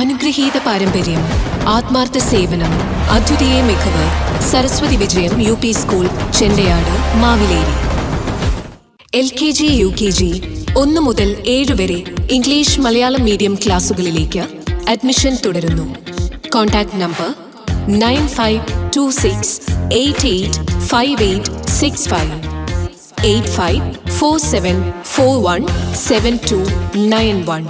അനുഗ്രഹീത പാരമ്പര്യം ആത്മാർത്ഥ സേവനം അദ്വിതീയ മികവ് Saraswathi Vijayam U P school Chendayad Mavileri. L K G U K G ഒന്ന് മുതൽ ഏഴ് വരെ ഇംഗ്ലീഷ് മലയാളം മീഡിയം ക്ലാസുകളിലേക്ക് അഡ്മിഷൻ തുടരുന്നു. Contact number nine five two six eight eight five eight six five eight five four seven four one seven two nine one.